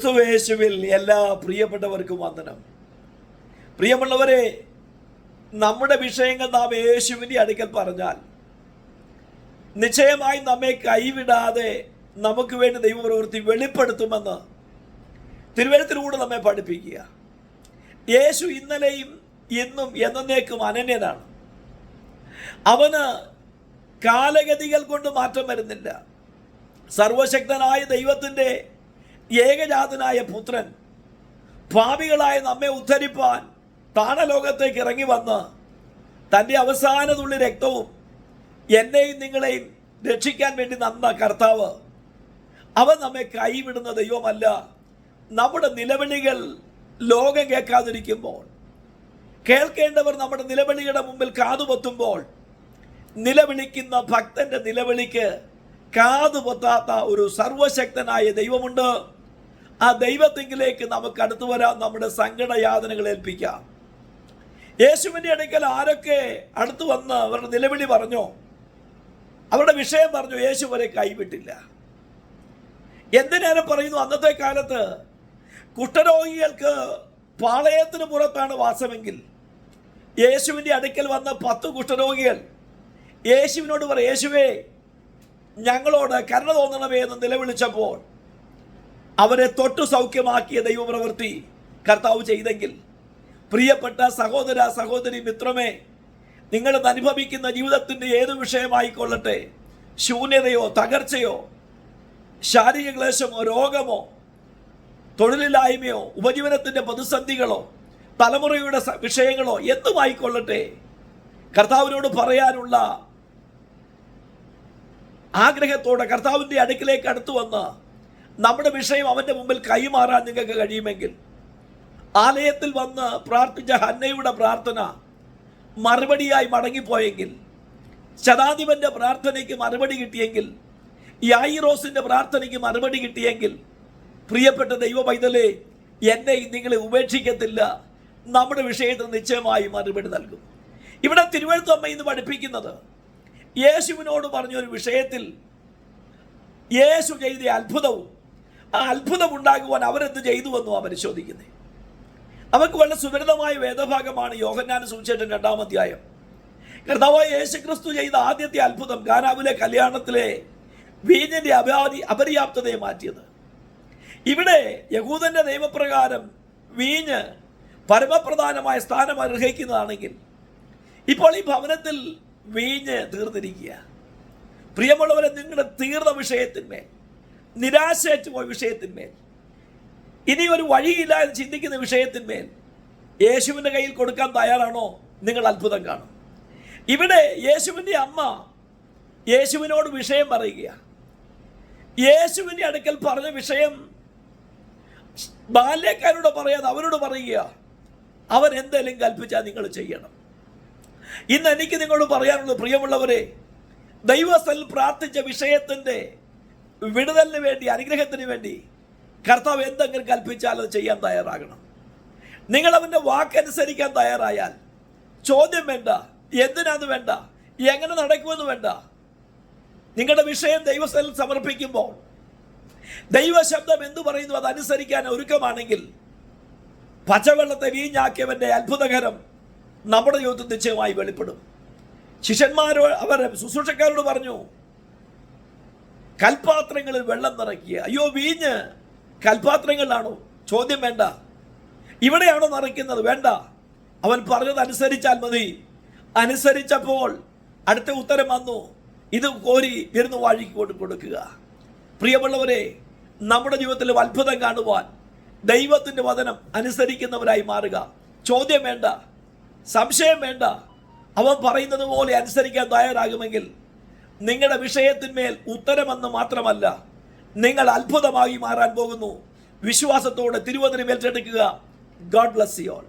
ക്രിസ്തുവേശുവിൽ എല്ലാ പ്രിയപ്പെട്ടവർക്കും വന്ദനം. പ്രിയമുള്ളവരെ നമ്മുടെ വിഷയങ്ങൾ നാം യേശുവിന്റെ അടുക്കൽ പറഞ്ഞാൽ നിശ്ചയമായി നമ്മെ കൈവിടാതെ നമുക്ക് വേണ്ടി ദൈവപ്രവൃത്തി വെളിപ്പെടുത്തുമെന്ന് തിരുവഴുത്തിലൂടെ നമ്മെ പഠിപ്പിക്കുക. യേശു ഇന്നലെയും ഇന്നും എന്നേക്കും അനന്യനാണ്. അവന് കാലഗതികൾ കൊണ്ട് മാറ്റം വരുന്നില്ല. സർവശക്തനായ ദൈവത്തിന്റെ ഏകജാതനായ പുത്രൻ ഭാവികളായ നമ്മെ ഉദ്ധരിപ്പാൻ താണലോകത്തേക്ക് ഇറങ്ങി വന്ന് തന്റെ അവസാന തുള്ളി രക്തവും എന്നെയും നിങ്ങളെയും രക്ഷിക്കാൻ വേണ്ടി നന്ന കർത്താവ് അവ നമ്മെ കൈവിടുന്ന ദൈവമല്ല. നമ്മുടെ നിലവിളികൾ ലോകം കേൾക്കാതിരിക്കുമ്പോൾ കേൾക്കേണ്ടവർ നമ്മുടെ നിലവിളിയുടെ മുമ്പിൽ കാതുപൊത്തുമ്പോൾ നിലവിളിക്കുന്ന ഭക്തന്റെ നിലവിളിക്ക് കാതുപൊത്താത്ത ഒരു സർവശക്തനായ ദൈവമുണ്ട്. ആ ദൈവത്തെങ്കിലേക്ക് നമുക്ക് അടുത്തു വരാം നമ്മുടെ സങ്കടയാതനകൾ ഏൽപ്പിക്കാം. യേശുവിന്റെ അടുക്കൽ ആരൊക്കെ അടുത്തു വന്ന് അവരുടെ നിലവിളി പറഞ്ഞോ? അവരുടെ വിഷയം പറഞ്ഞു? യേശു വരെ കൈവിട്ടില്ല. എന്തിനേറെ പറയുന്നു? അന്നത്തെ കാലത്ത് കുഷ്ഠരോഗികൾക്ക് പാളയത്തിന് പുറത്താണ് വാസമെങ്കിൽ. യേശുവിന്റെ അടുക്കൽ വന്ന പത്ത് കുഷ്ഠരോഗികൾ യേശുവിനോട് പറ യേശുവേ ഞങ്ങളോട് കരുണ തോന്നണമേ എന്ന് നിലവിളിച്ചപ്പോൾ അവരെ തൊട്ടു സൗഖ്യമാക്കിയ ദൈവപ്രവൃത്തി കർത്താവ് ചെയ്തെങ്കിൽ പ്രിയപ്പെട്ട സഹോദര സഹോദരി മിത്രമേ നിങ്ങൾ അനുഭവിക്കുന്ന ജീവിതത്തിന്റെ ഏത് വിഷയമായിക്കൊള്ളട്ടെ? ശൂന്യതയോ തകർച്ചയോ ശാരീരിക ക്ലേശമോ രോഗമോ തൊഴിലില്ലായ്മയോ ഉപജീവനത്തിന്റെ പ്രതിസന്ധികളോ തലമുറയുടെ വിഷയങ്ങളോ എന്തുമായിക്കൊള്ളട്ടെ? കർത്താവിനോട് പറയാനുള്ള ആഗ്രഹത്തോടെ കർത്താവിന്റെ അടുക്കിലേക്ക് അടുത്തു വന്ന് നമ്മുടെ വിഷയം അവന്റെ മുമ്പിൽ കൈമാറാൻ നിങ്ങൾക്ക് കഴിയുമെങ്കിൽ. ആലയത്തിൽ വന്ന് പ്രാർത്ഥിച്ച ഹന്നയുടെ പ്രാർത്ഥന മറുപടിയായി മടങ്ങിപ്പോയെങ്കിൽ ശതാധിപന്റെ പ്രാർത്ഥനയ്ക്ക് മറുപടി കിട്ടിയെങ്കിൽ യായിറോസിന്റെ പ്രാർത്ഥനയ്ക്ക് മറുപടി കിട്ടിയെങ്കിൽ പ്രിയപ്പെട്ട ദൈവ പൈതലെ എന്നെ നിങ്ങളെ ഉപേക്ഷിക്കത്തില്ല. നമ്മുടെ വിഷയത്തിൽ നിശ്ചയമായി മറുപടി നൽകും. ഇവിടെ തിരുവഴുത്തമ്മ ഇന്ന് പഠിപ്പിക്കുന്നത് യേശുവിനോട് പറഞ്ഞൊരു വിഷയത്തിൽ യേശു ചെയ്ത അത്ഭുതവും ആ അത്ഭുതം ഉണ്ടാകുവാൻ അവരെന്ത് ചെയ്തുവെന്നും പരിശോധിക്കുന്നത് അവർക്ക് വളരെ സുപരിതമായ വേദഭാഗമാണ് യോഹന്നാൻ സുവിശേഷം രണ്ടാം അധ്യായം. കർത്താവായ യേശുക്രിസ്തു ചെയ്ത ആദ്യത്തെ അത്ഭുതം ഗാനാവിലെ കല്യാണത്തിലെ വീഞ്ഞിന്റെ അപാതി അപര്യാപ്തതയെ മാറ്റിയത്. ഇവിടെ യഹൂദന്റെ നിയമപ്രകാരം വീഞ്ഞ് പരമപ്രധാനമായ സ്ഥാനം അർഹിക്കുന്നതാണെങ്കിൽ ഇപ്പോൾ ഈ ഭവനത്തിൽ വീഞ്ഞ് തീർന്നിരിക്കുക പ്രിയമുള്ളവരെ നിങ്ങളുടെ തീർന്ന വിഷയത്തിന്മേൽ നിരാശയറ്റു പോയ വിഷയത്തിന്മേൽ. ഇനി ഒരു വഴിയില്ല എന്ന് ചിന്തിക്കുന്ന വിഷയത്തിന്മേൽ യേശുവിന്റെ കയ്യിൽ കൊടുക്കാൻ തയ്യാറാണോ? നിങ്ങൾ അത്ഭുതം കാണും. ഇവിടെ യേശുവിന്റെ അമ്മ യേശുവിനോട് വിഷയം പറയുകയാണ് യേശുവിന്റെ അടുക്കൽ പറഞ്ഞ വിഷയം ബാല്യക്കാരോട് പറയാതെ അവരോട് പറയുക അവൻ എന്തെങ്കിലും കൽപ്പിച്ചാൽ നിങ്ങൾ ചെയ്യണം. ഇന്ന് എനിക്ക് നിങ്ങളോട് പറയാനുള്ളത് പ്രിയമുള്ളവരെ ദൈവസ്ഥൽ പ്രാർത്ഥിച്ച വിഷയത്തിന്റെ വിടുതലിന് വേണ്ടി അനുഗ്രഹത്തിന് വേണ്ടി കർത്താവ് എന്തെങ്കിലും കൽപ്പിച്ചാൽ അത് ചെയ്യാൻ തയ്യാറാകണം. നിങ്ങൾ അവന്റെ വാക്കനുസരിക്കാൻ തയ്യാറായാൽ ചോദ്യം വേണ്ട എന്തിനാന്ന് വേണ്ട എങ്ങനെ നടക്കുമെന്ന് വേണ്ട. നിങ്ങളുടെ വിഷയം ദൈവസ്ഥലിൽ സമർപ്പിക്കുമ്പോൾ ദൈവശബ്ദം എന്തു പറയുന്നു അതനുസരിക്കാൻ ഒരുക്കമാണെങ്കിൽ പച്ചവെള്ളത്തെ വീഞ്ഞാക്കിയവന്റെ അത്ഭുതകരം നമ്മുടെ ജീവിതത്തിൽ നിശ്ചയമായി വെളിപ്പെടും. ശിഷ്യന്മാരോ അവർ ശുശ്രൂഷക്കാരോട് പറഞ്ഞു കൽപാത്രങ്ങളിൽ വെള്ളം നിറയ്ക്കുക. അയ്യോ വീഞ്ഞ്. കൽപാത്രങ്ങളിലാണോ? ചോദ്യം വേണ്ട. ഇവിടെയാണോ നിറയ്ക്കുന്നത്? വേണ്ട. അവൻ പറഞ്ഞത് അനുസരിച്ചാൽ മതി. അനുസരിച്ചപ്പോൾ അടുത്ത ഉത്തരം വന്നു. ഇത് കോരി വിരുന്ന് വാഴിക്ക് കൊണ്ട് കൊടുക്കുക. പ്രിയമുള്ളവരെ നമ്മുടെ ജീവിതത്തിൽ അത്ഭുതം കാണുവാൻ ദൈവത്തിന്റെ വചനം അനുസരിക്കുന്നവരായി മാറുക. ചോദ്യം വേണ്ട. സംശയം വേണ്ട. അവൻ പറയുന്നത് പോലെ അനുസരിക്കാൻ തയ്യാറാകുമെങ്കിൽ നിങ്ങളുടെ വിഷയത്തിന്മേൽ ഉത്തരമെന്ന് മാത്രമല്ല നിങ്ങൾ അത്ഭുതമായി മാറാൻ പോകുന്നു. വിശ്വാസത്തോടെ തിരുവതിരി മേൽച്ചെടുക്കുക ഗോഡ് ബ്ലസ് യു ഓൾ